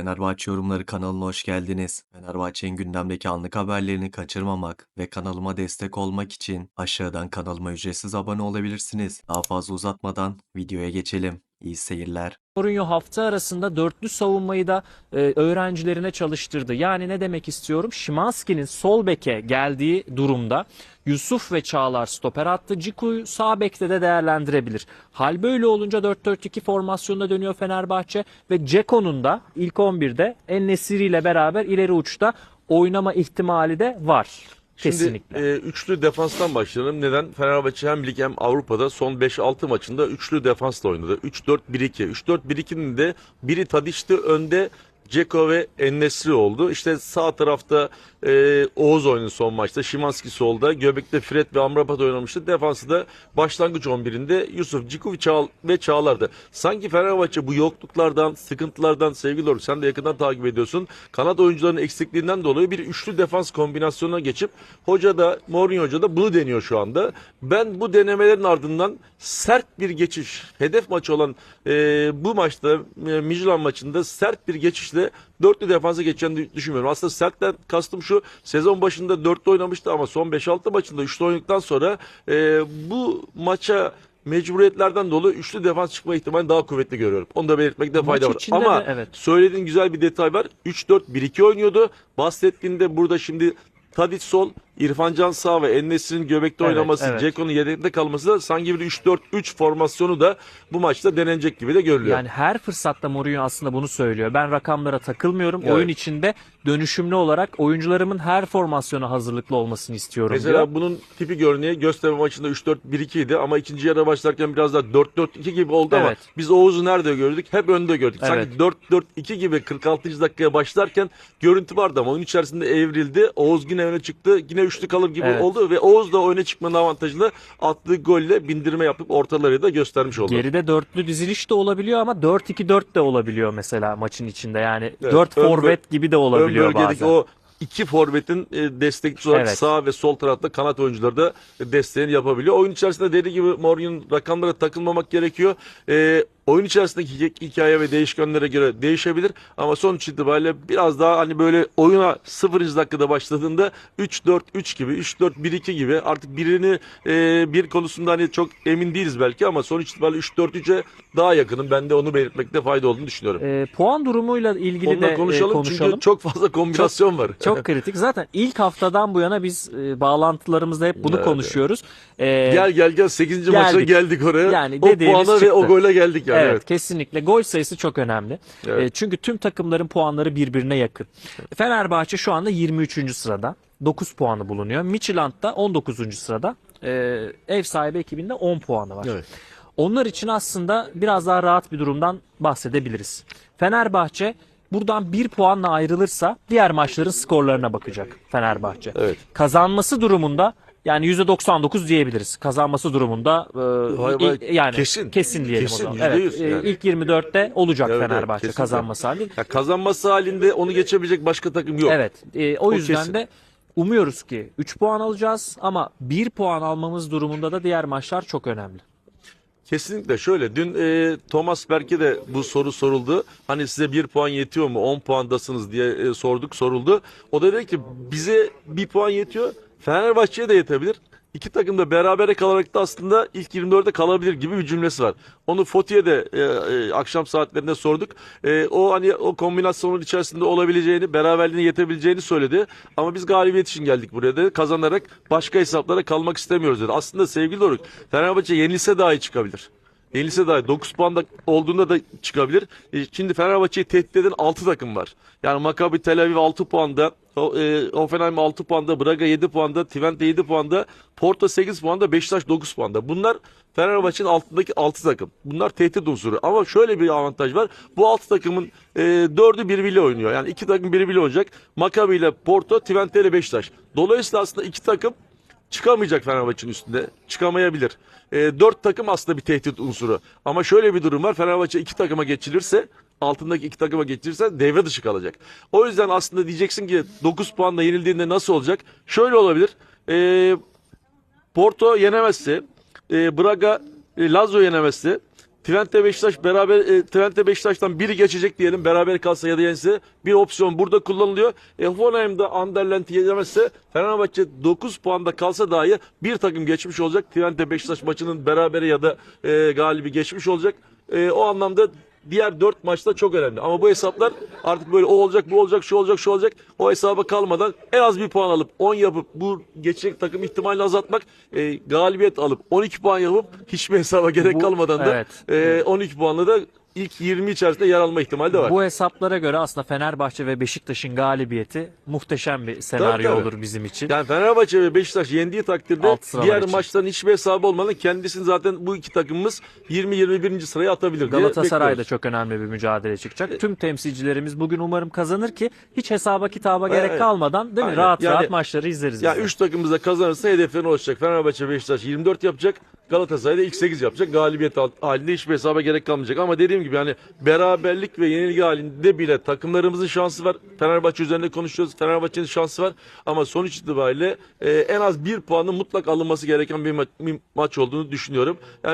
Fenerbahçe Yorumları kanalına hoş geldiniz. Fenerbahçe'nin gündemdeki anlık haberlerini kaçırmamak ve kanalıma destek olmak için aşağıdan kanalıma ücretsiz abone olabilirsiniz. Daha fazla uzatmadan videoya geçelim. İyi seyirler. Mourinho hafta arasında dörtlü savunmayı da e, öğrencilerine çalıştırdı. Yani ne demek istiyorum? Şimanski'nin sol beke geldiği durumda Yusuf ve Çağlar stoper attı. Ciku'yu sağ bekte de değerlendirebilir. Hal böyle olunca 4-4-2 formasyonuna dönüyor Fenerbahçe ve Ceko'nun da ilk 11'de En-Nesyri ile beraber ileri uçta oynama ihtimali de var. Kesinlikle. Şimdi e, üçlü defanstan başlayalım. Neden? Fenerbahçe hem lig hem Avrupa'da son 5-6 maçında üçlü defansla oynadı. 3-4-1-2. 3-4-1-2'nin de biri Tadiş'ti önde Ceko ve Ennesri oldu. İşte sağ tarafta e, Oğuz oynadı son maçta. Şimanski solda. Göbek'te Fred ve Amrabat oynamıştı. Defansı da başlangıç 11'inde Yusuf, Ciku ve, Çağ ve Çağlar'dı. Sanki Fenerbahçe bu yokluklardan, sıkıntılardan sevgili Doruk sen de yakından takip ediyorsun. Kanat oyuncularının eksikliğinden dolayı bir üçlü defans kombinasyonuna geçip hoca da Mourinho hoca da bunu deniyor şu anda. Ben bu denemelerin ardından sert bir geçiş, hedef maçı olan e, bu maçta e, Midtjylland maçında sert bir geçişle dörtlü defansa geçeceğini düşünmüyorum. Aslında sertten kastım şu sezon başında dörtlü oynamıştı ama son 5-6 maçında üçlü oynadıktan sonra e, bu maça mecburiyetlerden dolayı üçlü defans çıkma ihtimali daha kuvvetli görüyorum. Onu da belirtmekte fayda var. Ama de evet. söylediğin güzel bir detay var. 3-4-1-2 oynuyordu. Bahsettiğinde burada şimdi Tadic sol, İrfan Can sağ ve Ennesri'nin göbekte Evet, oynaması, evet. Ceko'nun yedekte kalması da sanki bir 3-4-3 formasyonu da bu maçta denenecek gibi de görülüyor. Yani her fırsatta Mourinho aslında bunu söylüyor. Ben rakamlara takılmıyorum. Evet. Oyun içinde dönüşümlü olarak oyuncularımın her formasyona hazırlıklı olmasını istiyorum Mesela diyor. bunun tipi örneği Göztepe maçında 3-4-1-2 idi ama ikinci yarı başlarken biraz daha 4-4-2 gibi oldu ama Evet. biz Oğuz'u nerede gördük? Hep önde gördük. Evet. Sanki 4-4-2 gibi 46. dakikaya başlarken görüntü vardı ama oyun içerisinde evrildi. Oğuz yine öne çıktı. Yine üçlü kalır gibi Evet. oldu ve Oğuz da öne çıkmanın avantajını attığı golle bindirme yapıp ortaları da göstermiş oldu. Geride dörtlü diziliş de olabiliyor ama 4-2-4 de olabiliyor mesela maçın içinde. Yani Evet, 4 ön bö- forvet gibi de Ön olabiliyor bölgedeki bazen. o iki forvetin e, destekçisi olarak Evet. sağ ve sol tarafta kanat oyuncuları da desteğini yapabiliyor. Oyun içerisinde dediği gibi Mourinho'nun rakamlara takılmamak gerekiyor. E, oyun içerisindeki hi- hikaye ve değişkenlere göre değişebilir ama sonuç itibariyle biraz daha hani böyle oyuna 0. dakikada başladığında 3-4-3 gibi 3-4-1-2 gibi artık birini e, bir konusunda hani çok emin değiliz belki ama sonuç itibariyle 3-4-3'e daha yakınım. Ben de onu belirtmekte fayda olduğunu düşünüyorum. Ee, puan durumuyla ilgili Onunla de e, konuşalım, konuşalım. çünkü çok fazla kombinasyon var. Çok kritik. Zaten ilk haftadan bu yana biz e, bağlantılarımızda hep bunu Evet, konuşuyoruz. Ee, Gel gel gel 8. maça Geldik. geldik oraya. Yani o puana ve çıktı. o gole geldik yani. Evet, Evet. kesinlikle gol sayısı çok önemli. Evet. E, çünkü tüm takımların puanları birbirine yakın. Fenerbahçe şu anda 23. sırada. 9 puanı bulunuyor. Midtjylland da 19. sırada. E, ev sahibi ekibinde 10 puanı var. Evet. Onlar için aslında biraz daha rahat bir durumdan bahsedebiliriz. Fenerbahçe buradan 1 puanla ayrılırsa diğer maçların skorlarına bakacak Fenerbahçe. Evet. Kazanması durumunda yani %99 diyebiliriz. Kazanması durumunda e, Vay vay, il- yani kesin. kesin diyelim Kesin, o zaman. %100 Evet, e, yani. ilk 24'te olacak Evet, evet, Fenerbahçe kesinlikle. kazanması halinde. Ya kazanması halinde onu geçebilecek başka takım yok. Evet. e, o O yüzden kesin. de umuyoruz ki 3 puan alacağız ama 1 puan almamız durumunda da diğer maçlar çok önemli. Kesinlikle şöyle dün e, Thomas Berk'e de bu soru soruldu. Hani size bir puan yetiyor mu 10 puandasınız diye e, sorduk soruldu. O da dedi ki bize bir puan yetiyor Fenerbahçe'ye de yetebilir. İki takım da berabere kalarak da aslında ilk 24'e kalabilir gibi bir cümlesi var. Onu Foti'ye de e, e, akşam saatlerinde sorduk. E, o hani o kombinasyonun içerisinde olabileceğini, beraberliğine yetebileceğini söyledi. Ama biz galibiyet için geldik buraya da kazanarak başka hesaplara kalmak istemiyoruz dedi. Aslında sevgili Doruk, Fenerbahçe yenilse dahi çıkabilir. Yenilse dahi 9 puanda olduğunda da çıkabilir. E, Şimdi Fenerbahçe'yi tehdit eden 6 takım var. Yani Maccabi Tel Aviv 6 puanda, e, Hoffenheim 6 puanda, Braga 7 puanda, Twente 7 puanda, Porto 8 puanda, Beşiktaş 9 puanda. Bunlar Fenerbahçe'nin altındaki 6 takım. Bunlar tehdit unsuru. Ama şöyle bir avantaj var. Bu 6 takımın e, 4'ü birbiriyle oynuyor. Yani 2 takım birbiriyle oynayacak. Maccabi ile Porto, Twente ile Beşiktaş. Dolayısıyla aslında 2 takım çıkamayacak Fenerbahçe'nin üstünde. Çıkamayabilir. E, dört takım aslında bir tehdit unsuru. Ama şöyle bir durum var. Fenerbahçe iki takıma geçilirse altındaki iki takıma geçilirse devre dışı kalacak. O yüzden aslında diyeceksin ki 9 puanla yenildiğinde nasıl olacak? Şöyle olabilir. E, Porto yenemezse, e, Braga e, Lazio yenemezse, Twente Beşiktaş beraber e, Twente Beşiktaş'tan biri geçecek diyelim beraber kalsa ya da yense bir opsiyon burada kullanılıyor. E, Hoffenheim'da Anderlent'i yenemezse Fenerbahçe 9 puanda kalsa dahi bir takım geçmiş olacak. Twente Beşiktaş maçının berabere ya da e, galibi geçmiş olacak. E, o anlamda diğer 4 maçta çok önemli. Ama bu hesaplar artık böyle o olacak, bu olacak, şu olacak, şu olacak. O hesaba kalmadan en az bir puan alıp 10 yapıp bu geçecek takım ihtimalini azaltmak, e, galibiyet alıp 12 puan yapıp hiçbir hesaba gerek Bu- kalmadan da evet. e, 12 puanla da ilk 20 içerisinde yer alma ihtimali de var. Bu hesaplara göre aslında Fenerbahçe ve Beşiktaş'ın galibiyeti muhteşem bir senaryo tabii. olur bizim için. Yani Fenerbahçe ve Beşiktaş yendiği takdirde Alt sıralar diğer için. maçların hiçbir hesabı olmadan kendisini zaten bu iki takımımız 20-21. sıraya atabilir diye Galatasaray da bekliyoruz. çok önemli bir mücadele çıkacak. Tüm temsilcilerimiz bugün umarım kazanır ki hiç hesaba kitaba gerek Evet. kalmadan değil mi? Aynen. Rahat Yani- rahat maçları izleriz Ya biz de. 3 takımımız da kazanırsa hedeflerine ulaşacak. Fenerbahçe Beşiktaş 24 yapacak. Galatasaray da ilk 8 yapacak. Galibiyet hal- halinde hiçbir hesaba gerek kalmayacak. Ama dediğim gibi yani beraberlik ve yenilgi halinde bile takımlarımızın şansı var. Fenerbahçe üzerinde konuşuyoruz. Fenerbahçe'nin şansı var. Ama sonuç itibariyle e, en az bir puanın mutlak alınması gereken bir, ma- bir maç olduğunu düşünüyorum. Yani